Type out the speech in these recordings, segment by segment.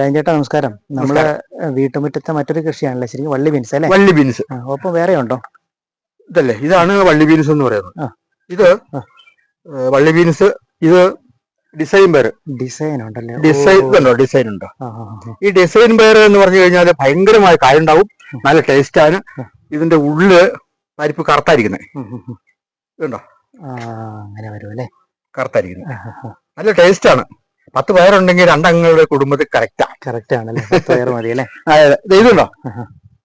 രാജേട്ടാ നമസ്കാരം. നമ്മൾ വീട്ടുമുറ്റത്തെ മറ്റൊരു കൃഷിയാണല്ലേ? ശരിക്കും വള്ളി ബീൻസ് അല്ലേ? വള്ളി ബീൻസ് ഒപ്പം വേറെ ഉണ്ടോ? ഇതല്ലേ ഇതാണ് വള്ളി ബീൻസ് എന്ന് പറയുന്നത്. ഇത് വള്ളി ബീൻസ് ഇത് ഡിസൈൻ പേര് ഡിസൈൻ ഉണ്ടല്ലേ ഡിസൈൻ ഉണ്ടോ? ഡിസൈൻ ഉണ്ടോ. ഈ ഡിസൈൻ പേര് എന്ന് പറഞ്ഞു കഴിഞ്ഞാൽ ഭയങ്കരമായ കായുണ്ടാവും. നല്ല ടേസ്റ്റ് ആണ്. ഇതിന്റെ ഉള്ളിൽ പരിപ്പ് കറുത്തായിരിക്കുന്നത് ഉം, ഉം, ഉം. ഇതുണ്ടോ? അങ്ങനെ വരുമല്ലേ കറുത്തായിരിക്കുന്നത്. നല്ല ടേസ്റ്റ് ആണ്. പത്ത് പേരുണ്ടെങ്കിൽ രണ്ടംഗങ്ങളുടെ കുടുംബത്തിൽ കറക്റ്റാ കറക്റ്റ് ആണല്ലേ? പത്ത് മതി അല്ലേ? ഇതുണ്ടോ.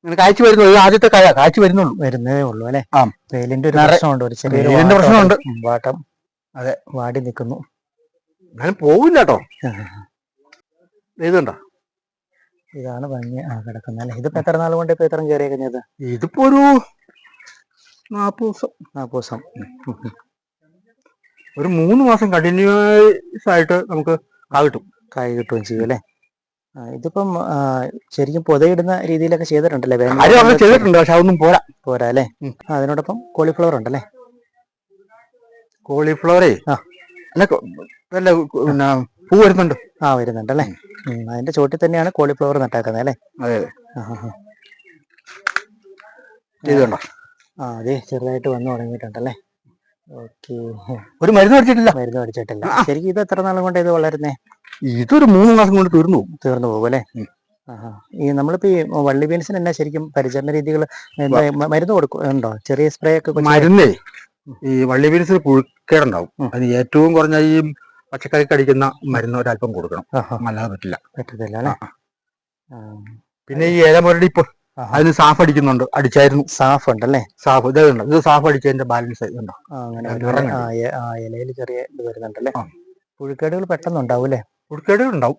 ഇങ്ങനെ കാഴ്ച വരുന്നു. ഇത് ആദ്യത്തെ കായ കാഴ്ച വരുന്നുള്ളൂ. വരുന്നതേ ഉള്ളൂ അല്ലേ? ആ. വെയിലിന്റെ ഒരു പ്രശ്നമുണ്ട്. ഒരു ചെറിയ വെയിലിന്റെ പ്രശ്നമുണ്ട്. വാട്ടം. അതെ. വാടി നിൽക്കുന്നു. ഞാൻ പോവില്ല കേട്ടോ. ഇതുണ്ടോ? ഇതാണ് ഭംഗി. ആ കിടക്കുന്നത് അല്ലേ? ഇതിപ്പോ എത്ര നാൾ കൊണ്ട് ഇപ്പൊ ഇത്രയും കയറി കഴിഞ്ഞത്? ഇതിപ്പോ ഒരു നാപ്പത് ദിവസം. ആ പൂസം ഒരു മൂന്ന് മാസം കണ്ടിന്യൂസ് ആയിട്ട് നമുക്ക് കാ കിട്ടും കായ് കിട്ടുകയും ചെയ്യും അല്ലേ ആ, ഇതിപ്പം ആ, ശരിക്കും പുതയിടുന്ന രീതിയിലൊക്കെ ചെയ്തിട്ടുണ്ടല്ലേ ചെയ്തിട്ടുണ്ട് പക്ഷെ അതൊന്നും പോരാ പോരാ അല്ലേ അതിനോടൊപ്പം കോളിഫ്ലവർ ഉണ്ടല്ലേ കോളിഫ്ലവറേ ആ. അല്ല പിന്നെ പൂ വരുന്നുണ്ട് ആ വരുന്നുണ്ടല്ലേ അല്ലെ അതിന്റെ ചോട്ടിൽ തന്നെയാണ് കോളിഫ്ലവർ നട്ടാക്കുന്നത് അല്ലേ അതെ ആ, ആ, ആ. ചെയ്തുണ്ടോ ആ അതെ ചെറുതായിട്ട് വന്നു തുടങ്ങിയിട്ടുണ്ടല്ലേ ഒരു മരുന്ന് അടിച്ചിട്ടില്ല മരുന്ന് അടിച്ചിട്ടില്ല ശരിക്കും ഇത് എത്ര നാളും കൊണ്ട് ഇത് വളരുന്നേ? ഇതൊരു മൂന്ന് മാസം കൊണ്ട് തീർന്നു പോകും. തീർന്നു പോകും അല്ലേ. ഈ നമ്മളിപ്പോ ഈ വള്ളി ബീൻസിന് എന്നാ ശരിക്കും പരിചരണ രീതികൾ മരുന്ന് കൊടുക്കുന്നുണ്ടോ ചെറിയ സ്പ്രേ ഒക്കെ മരുന്നേ ഈ വള്ളി ബീൻസിന് പുഴുക്കേടുണ്ടാവും. അതിന് ഏറ്റവും കുറഞ്ഞ ഈ പച്ചക്കറി കടിക്കുന്ന മരുന്ന് ഒരല്പം കൊടുക്കണം. അല്ലാതെ പറ്റില്ല. പറ്റത്തില്ല അല്ലേ. പിന്നെ ഈ ഏലമുരടി ഇപ്പൊ. അതിന് സാഫ് അടിക്കുന്നുണ്ട്. അടിച്ചായിരുന്നു. സാഫ്. ഉണ്ട് അല്ലേ സാഫ് ഇതുണ്ട് ഇത് സാഫ് അടിച്ചതിന്റെ ബാലൻസ് ആ, അങ്ങനെ ഇലയിൽ ചെറിയ ഇത് വരുന്നുണ്ടല്ലേ. പുഴുക്കേടുകൾ പെട്ടെന്ന് ഉണ്ടാവും അല്ലേ പുഴുക്കേടുകൾ ഉണ്ടാവും